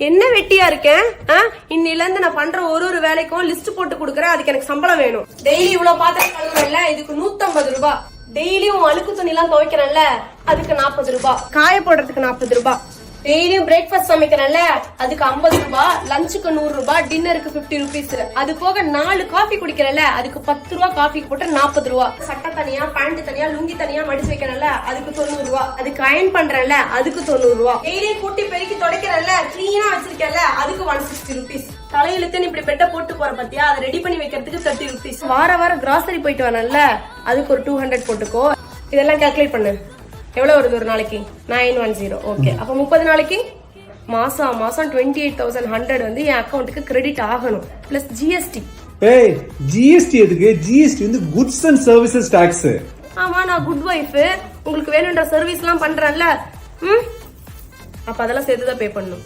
என்ன வெட்டியா இருக்கேன்? ஆ? இன்னில இருந்து நான் பண்ற ஒரு ஒரு வேலைக்கும் லிஸ்ட் போட்டு கொடுக்குறேன். அதுக்கு எனக்கு சம்பளம் வேணும். டெய்லி இவ்வளவு பாத்திரம் கழுவுறேன்ல? இதுக்கு 150 ரூபாய் டெய்லியும் அழுக்கு துணி எல்லாம் துவைக்கிறேன்ல? அதுக்கு 40 ரூபாய் காய போடுறதுக்கு 40 ரூபாய் டெய்லியும் பிரேக்ஃபாஸ்ட் சமைக்கிறேன்ல? அதுக்கு 50 ரூபாய் லஞ்சுக்கு நூறு ரூபாய் டின்னருக்கு 50 ருபீஸ் அது போக நாலு காஃபி குடிக்கிறேன்ல? அதுக்கு பத்து ரூபா காஃபி போட்டு நாற்பது ரூபா. தனியா பேண்ட் தனியா லுங்கி தனியா மடிச்சு வைக்கணும்ல அதுக்கு தொண்ணூறு ரூபா. அதுக்கு அயன் பண்றேன்ல அதுக்கு தொண்ணூறு ரூபா. டெய்லியும் கூட்டி பெருக்கி துடைக்கிறேன்ல கிளீனா வச்சிருக்கேன்ல அதுக்கு ஒன் சிக்ஸ்டி ருபீஸ் தலையிலுக்கு இப்படி பெட்ட போட்டு போற பத்தியா அதை ரெடி பண்ணி வைக்கிறதுக்கு தேர்ட்டி ருபீஸ் வார வாரம் கிராசரி போயிட்டு வரேன்ல அதுக்கு ஒரு டூ ஹண்ட்ரட் போட்டுக்கோ. இதெல்லாம் கேல்குலேட் பண்ணு. எவ்வளவு வருது ஒரு நாளைக்கு? நைன் ஒன் ஜீரோ ஓகே அப்ப முப்பது நாளைக்கு? மாசம் மாசம் டுவெண்ட்டி எயிட் தௌசண்ட் ஹண்ட்ரட் வந்து என் அக்கௌண்ட்டுக்கு கிரெடிட் ஆகணும். பிளஸ் ஜிஎஸ்டி ஏய் ஜிஎஸ்டி எதுக்கு? ஜிஎஸ்டி வந்து குட்ஸ் அண்ட் சர்வீசஸ் டாக்ஸ் ஆமா நான் குட் வைஃப் உங்களுக்கு வேணுன்ற சர்வீஸ் எல்லாம் பண்றேன்ல. ம்? அப்ப அதெல்லாம் சேர்த்து தான் பே பண்ணணும்.